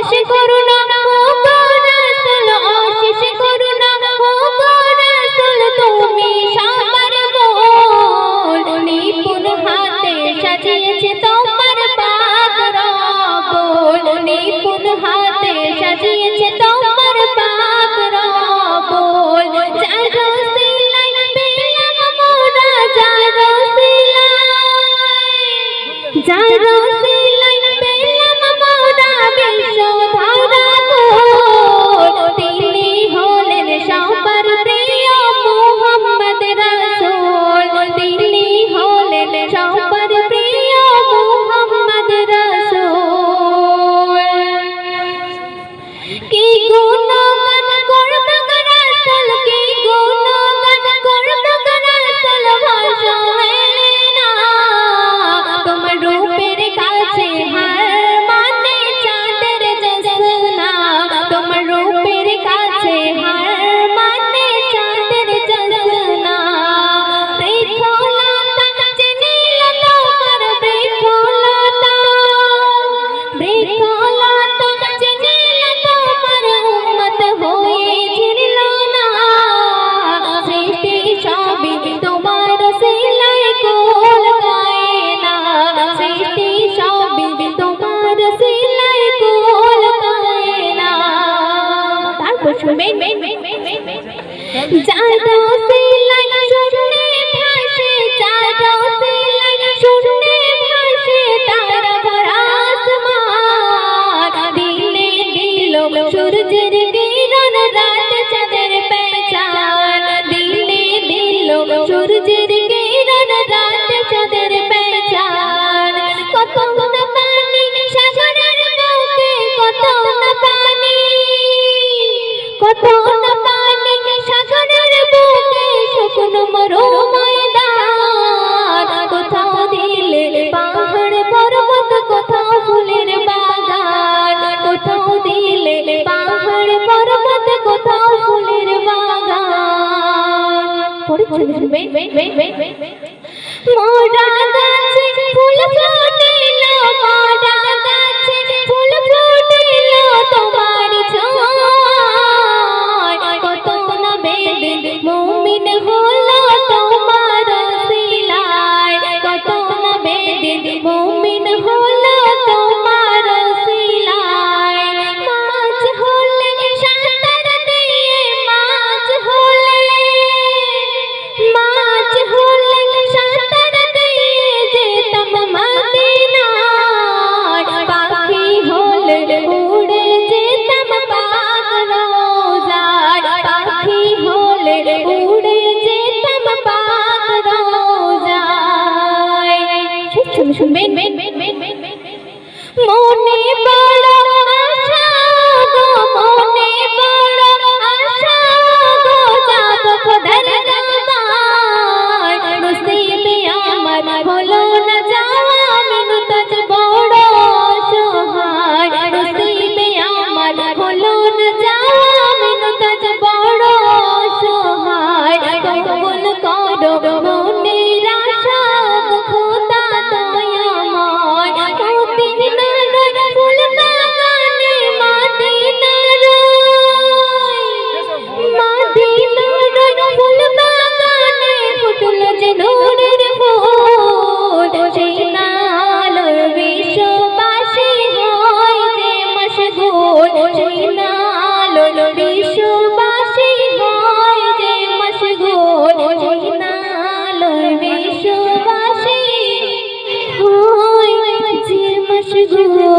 অশেষ করুণা সাজিয়েছে তোমার পাক রবল নিপুণ হাতে সাজিয়েছে তোমার পাক রবল জাগো সিলাই পেলাম মোরা জাগো সিলাই জাগো 没没没没没没没你在 বাগান চলে যাবে মোরা গাছে ফুল ফুটিল শুনবেন? মনে segura.